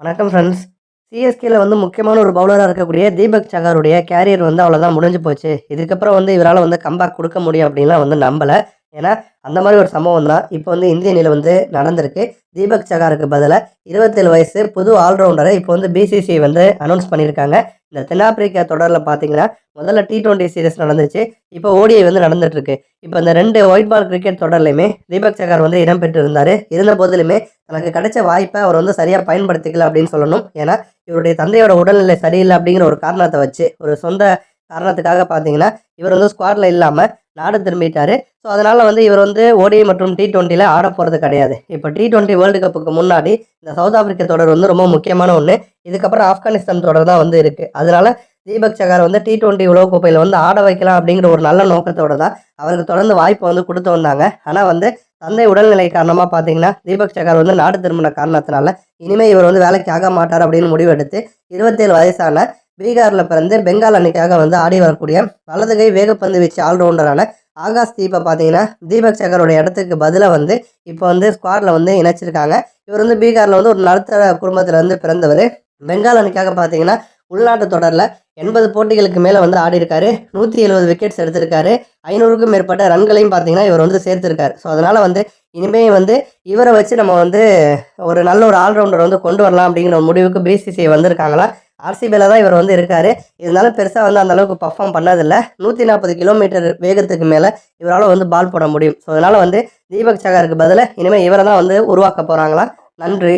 வணக்கம் ஃப்ரெண்ட்ஸ் சிஎஸ்கேல வந்து முக்கியமான ஒரு பவுலராக இருக்கக்கூடிய தீபக் சகாருடைய கேரியர் வந்து அவ்வளோதான் முடிஞ்சு போச்சு. இதுக்கப்புறம் வந்து இவரால் வந்து கம்பேக் கொடுக்க முடியும் அப்படின்லாம் வந்து நம்பலை. ஏன்னா அந்த மாதிரி ஒரு சம்பவம் தான் இப்போ வந்து இந்திய அணியில் வந்து நடந்திருக்கு. தீபக் சகாருக்கு பதிலாக இருபத்தேழு வயசு புது ஆல்ரவுண்டரை இப்போ வந்து பிசிசிஐ வந்து அனௌன்ஸ் பண்ணியிருக்காங்க. இந்த தென்னாப்பிரிக்கா தொடரில் பார்த்தீங்கன்னா முதல்ல டி டுவெண்ட்டி சீரீஸ் நடந்துச்சு. இப்போ ஓடிஐ வந்து நடந்துட்டுருக்கு. இப்போ இந்த ரெண்டு ஒயிட் பால் கிரிக்கெட் தொடர்லையுமே தீபக் சகார் வந்து இடம்பெற்று இருந்தார் இருந்த போதிலுமே தனக்கு கிடைச்ச வாய்ப்பை அவர் வந்து சரியாக பயன்படுத்திக்கல அப்படின்னு சொல்லணும். ஏன்னா இவருடைய தந்தையோட உடல்நிலை சரியில்லை அப்படிங்கிற ஒரு காரணத்தை வச்சு ஒரு சொந்த காரணத்துக்காக பார்த்தீங்கன்னா இவர் வந்து ஸ்குவாடில் இல்லாமல் நாடு திரும்பிட்டாரு. ஸோ அதனால் வந்து இவர் வந்து ஓடிஐ மற்றும் டி டுவெண்ட்டியில் ஆட போகிறது கிடையாது. இப்போ டி டுவெண்ட்டி வேர்ல்டு கப்புக்கு முன்னாடி இந்த சவுத் ஆப்பிரிக்க தொடர் வந்து ரொம்ப முக்கியமான ஒன்று இதுக்கப்புறம் ஆப்கானிஸ்தான் தொடர் தான் வந்து இருக்குது அதனால தீபக் சகார் வந்து டி டுவெண்ட்டி உலகக்கோப்பையில் வந்து ஆட வைக்கலாம் அப்படிங்கிற ஒரு நல்ல நோக்கத்தோட தான் அவருக்கு தொடர்ந்து வாய்ப்பு வந்து கொடுத்து வந்தாங்க. ஆனால் வந்து தந்தை உடல்நிலை காரணமாக பார்த்தீங்கன்னா தீபக் சகார் வந்து நாடு திரும்பின காரணத்தினால இனிமேல் இவர் வந்து வேலைக்கு ஆக மாட்டார் அப்படின்னு முடிவெடுத்து இருபத்தேழு வயசான பீகாரில் பிறந்து பெங்கால் அணிக்காக வந்து ஆடி வரக்கூடிய வலதுகை வேகப்பந்து வீச்சு ஆல்ரவுண்டரான ஆகாஷ் தீபை பார்த்தீங்கன்னா தீபக் சகரோட இடத்துக்கு பதிலாக வந்து இப்போ வந்து ஸ்குவாடில் வந்து இணைச்சிருக்காங்க. இவர் வந்து பீகாரில் வந்து ஒரு நடுத்தர குடும்பத்தில் வந்து பிறந்தவர். பெங்கால் அணிக்காக பார்த்தீங்கன்னா உள்நாட்டு தொடரில் எண்பது போட்டிகளுக்கு மேலே வந்து ஆடி இருக்காரு நூற்றி எழுபது விக்கெட்ஸ் எடுத்திருக்காரு. ஐநூறுக்கும் மேற்பட்ட ரன்களையும் பார்த்தீங்கன்னா இவர் வந்து சேர்த்திருக்காரு. ஸோ அதனால் வந்து இனிமேல் வந்து இவரை வச்சு நம்ம வந்து ஒரு நல்ல ஒரு ஆல்ரவுண்டர் வந்து கொண்டு வரலாம் அப்படிங்கிற ஒரு முடிவுக்கு பிசிசிஐ வந்திருக்காங்களா? ஆர்சிபியில் தான் இவர் வந்து இருக்கார். இருந்தாலும் பெருசாக வந்து அந்த அளவுக்கு பர்ஃபார்ம் பண்ணதில்லை. நூற்றி நாற்பது கிலோமீட்டர் வேகத்துக்கு மேலே இவரால் வந்து பால் போட முடியும். ஸோ அதனால் வந்து தீபக் சகருக்கு பதிலாக இனிமேல் இவரை தான் வந்து உருவாக்க போகிறாங்களா நன்றி.